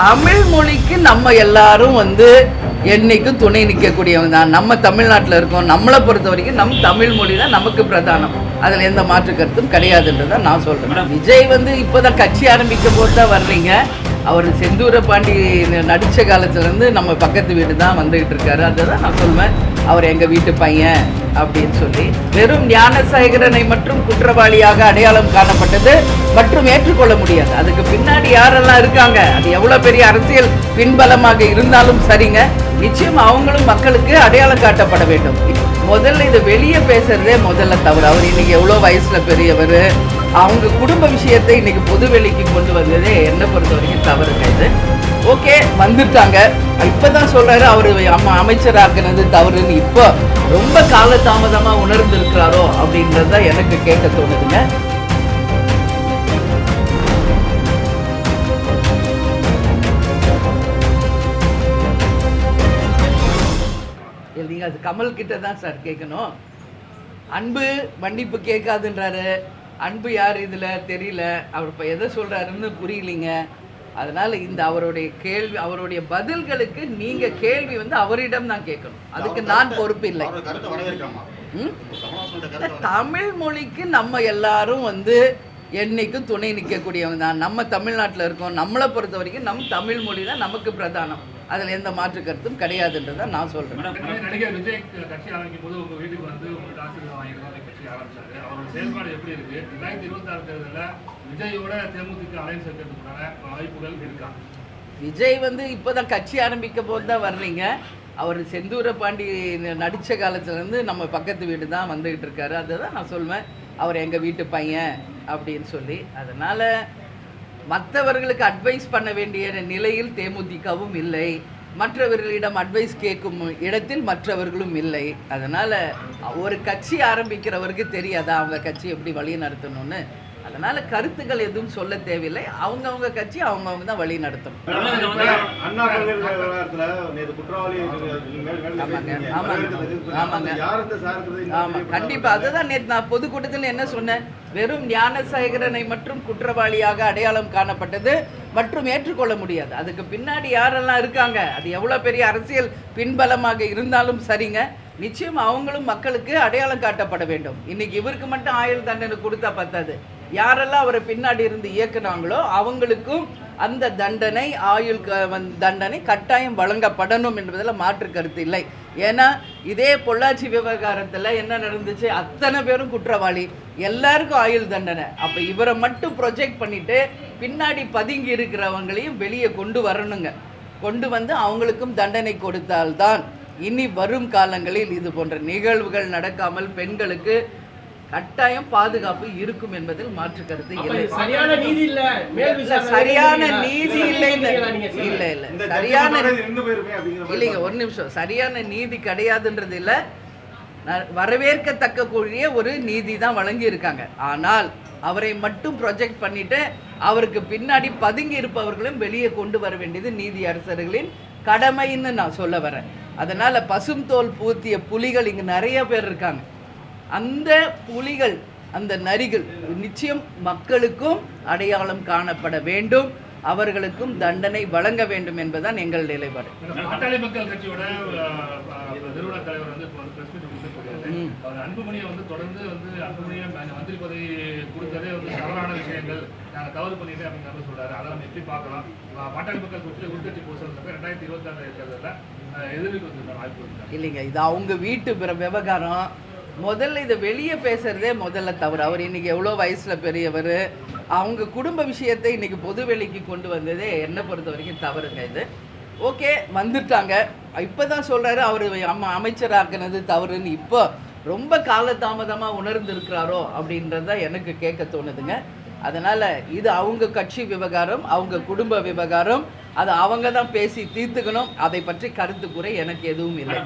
தமிழ் மொழிக்கு நம்ம எல்லாரும் வந்து என்னைக்கும் துணை நிற்கக்கூடியவங்க தான். நம்ம தமிழ்நாட்டில் இருக்கோம். நம்மளை பொறுத்த வரைக்கும் நம் தமிழ் மொழி தான் நமக்கு பிரதானம். அதில் எந்த மாற்று கருத்தும் கிடையாதுன்றதை நான் சொல்கிறேன் விஜய் வந்து இப்போதான் கட்சி ஆரம்பிக்க போது தான் வர்றீங்க. அவர் செந்தூர பாண்டி நடித்த காலத்துலேருந்து நம்ம பக்கத்து வீடு தான் வந்துகிட்டு இருக்காரு. அதுதான் நான் சொல்வேன். அவர் எங்கள் வீட்டு பையன் அப்படின்னு சொல்லி. வெறும் ஞானசேகரனை மற்றும் குற்றவாளியாக அடையாளம் காணப்பட்டது. மற்றும் ஏற்றுக்கொள்ள முடியாது. அதுக்கு பின்னாடி யாரெல்லாம் இருக்காங்க? அது எவ்வளோ பெரிய அரசியல் பின்பலமாக இருந்தாலும் சரிங்க. நிச்சயம் அவங்களும் மக்களுக்கு அடையாளம் காட்டப்பட வேண்டும். முதல்ல இது வெளியே பேசுறதே முதல்ல தவறு. அவர் இன்னைக்கு எவ்வளோ வயசுல பெரியவர்? அவங்க குடும்ப விஷயத்தை இன்னைக்கு பொது வெளிக்கு கொண்டு வந்ததே என்னை பொறுத்த வரைக்கும் தவறுங்க இது. ஓகே வந்துட்டாங்க. இப்பதான் சொல்றாரு அவர் அம்மா அமைச்சராக்குனது தவறுன்னு இப்போ ரொம்ப காலதாமதமா உணர்ந்திருக்கிறாரோ அப்படின்றது தான் எனக்கு கேட்க தோணுதுங்க. இல்ல, நீங்க அது கமல் கிட்ட தான் சார் கேட்கணும். அன்பு மன்னிப்பு கேட்காதுன்றாரு. அன்பு யார் இதுல? தெரியல. அவர் இப்போ எதை சொல்றாருன்னு புரியலிங்க. அதனால இந்த அவருடைய கேள்வி அவருடைய பதில்களுக்கு நீங்க கேள்வி வந்து அவரிடம் தான் கேட்கணும். அதுக்கு நான் பொறுப்பு இல்லை. தமிழ் மொழிக்கு நம்ம எல்லாரும் வந்து என்னைக்கும் துணை நிற்கக்கூடியவங்க தான். நம்ம தமிழ்நாட்டில் இருக்கோம். நம்மளை பொறுத்த வரைக்கும் நம் தமிழ் மொழி தான் நமக்கு பிரதானம். அதில் எந்த மாற்று கருத்தும் கிடையாதுன்றதை நான் சொல்கிறேன் நடிகர் விஜய் கட்சி ஆரம்பிக்கும் போது உங்க வீட்டுக்கு வந்து ஆசீர்வாதம் தான் கட்சி ஆரம்பிச்சாரு. அவரோட செயல்பாடு எப்படி இருக்கு? ரெண்டாயிரத்தி இருபத்தி ஆறு தேர்தலில் விஜயோட தேமுதிக அலைன்ஸ் வைக்கிறதுக்கான வாய்ப்புகள் இருக்கா? விஜய் வந்து இப்போதான் கட்சி ஆரம்பிக்க போது தான் வர்றீங்க அவர் செந்தூர பாண்டி நடித்த காலத்துலேருந்து நம்ம பக்கத்து வீடு தான் வந்துகிட்டு இருக்காரு. அதுதான் நான் சொல்வேன். அவர் எங்கள் வீட்டு பையன். அப்படின்னு சொல்லி அதனால் மற்றவர்களுக்கு அட்வைஸ் பண்ண வேண்டிய நிலையில் தேமுதிகவும் இல்லை. மற்றவர்களிடம் அட்வைஸ் கேட்கும் இடத்தில் மற்றவர்களும் இல்லை. அதனால் ஒரு கட்சி ஆரம்பிக்கிறவருக்கு தெரியாதா? அவங்க கட்சி எப்படி வழி நடத்தணும்னு அதனால கருத்துக்கள் எதுவும் சொல்ல தேவையில்லை. அவங்கவுங்க கட்சி அவங்கவுங்க தான் வழி நடத்தணும் அண்ணா ஆமாங்க, ஆமாங்க, ஆமாங்க. அதுதான் நேற்று நான் பொதுக்கூட்டத்தில் என்ன சொன்னேன்? வெறும் ஞானசேகரனை மற்றும் குற்றவாளியாக அடையாளம் காணப்பட்டது மற்றும் ஏற்றுக்கொள்ள முடியாது. அதுக்கு பின்னாடி யாரெல்லாம் இருக்காங்க? அது எவ்வளோ பெரிய அரசியல் பின்பலமாக இருந்தாலும் சரிங்க. நிச்சயம் அவங்களும் மக்களுக்கு அடையாளம் காட்டப்பட வேண்டும். இன்னைக்கு இவருக்கு மட்டும் ஆயுள் தண்டனை கொடுத்தா பத்தாது. யாரெல்லாம் அவரை பின்னாடி இருந்து இயக்குனாங்களோ அவங்களுக்கும் அந்த தண்டனை ஆயுள் தண்டனை கட்டாயம் வழங்கப்படணும் என்பதில் மாற்று கருத்து இல்லை. ஏன்னா இதே பொள்ளாச்சி விவகாரத்தில் என்ன நடந்துச்சு? அத்தனை பேரும் குற்றவாளி. எல்லாருக்கும் ஆயுள் தண்டனை. அப்போ இவரை மட்டும் ப்ரொஜெக்ட் பண்ணிட்டு பின்னாடி பதுங்கி இருக்கிறவங்களையும் வெளியே கொண்டு வரணுங்க. கொண்டு வந்து அவங்களுக்கும் தண்டனை கொடுத்தால்தான் இனி வரும் காலங்களில் இது போன்ற நிகழ்வுகள் நடக்காமல் பெண்களுக்கு கட்டாயம் பாதுகாப்பு இருக்கும் என்பதில் மாற்று கருத்து இல்லை. சரியான நீதி இல்ல. சரியான? நீதி இல்லை. இல்ல. இல்ல. சரியான இல்லைங்க ஒரு நிமிஷம். சரியான நீதி கிடையாதுன்றது இல்ல. வரவேற்கத்தக்க கூடிய ஒரு நீதி தான் வழங்கி இருக்காங்க. ஆனால் அவரை மட்டும் ப்ரொஜெக்ட் பண்ணிட்டு அவருக்கு பின்னாடி பதுங்கி இருப்பவர்களும் வெளியே கொண்டு வர வேண்டியது நீதி அரசர்களின் கடமைன்னு நான் சொல்ல வரேன். அதனால பசும் தோல் பூத்திய புலிகள் இங்க நிறைய பேர் இருக்காங்க. அந்த புலிகள் அந்த நரிகள் நிச்சயம் மக்களுக்கும் அடையாளம் காணப்பட வேண்டும். அவர்களுக்கும் தண்டனை வழங்க வேண்டும் என்பதுதான் எங்கள் நிலைப்பாடு. அன்புமணியை வந்து தொடர்ந்து அன்புமணியை கொடுத்ததே வந்து தவறான விஷயங்கள். தவறு பண்ணிட்டேன் சொல்றாரு. அதை நம்ம எப்படி பார்க்கலாம்? பாட்டாளி மக்கள் கட்சியில் உள்கட்சி ரெண்டாயிரத்தி இருபத்தி ஆறு தேர்தலில் எதிர்ப்பு வாய்ப்பு இல்லைங்க இது அவங்க வீட்டு விவகாரம். முதல்ல இதை வெளியே பேசுறதே முதல்ல தவறு. அவர் இன்னைக்கு எவ்வளோ வயசுல பெரியவர்? அவங்க குடும்ப விஷயத்தை இன்னைக்கு பொது வெளிக்கு கொண்டு வந்ததே என்னை பொறுத்த வரைக்கும் தவறுங்க இது. ஓகே வந்துட்டாங்க. இப்போ தான் சொல்கிறாரு அவர் அம்மா அமைச்சராக்குனது தவறுன்னு இப்போ ரொம்ப காலதாமதமாக உணர்ந்திருக்கிறாரோ அப்படின்றது தான் எனக்கு கேட்க தோணுதுங்க. அதனால் இது அவங்க கட்சி விவகாரம் அவங்க குடும்ப விவகாரம். அதை அவங்க தான் பேசி தீர்த்துக்கணும். அதை பற்றி கருத்து கூற எனக்கு எதுவும் இல்லை.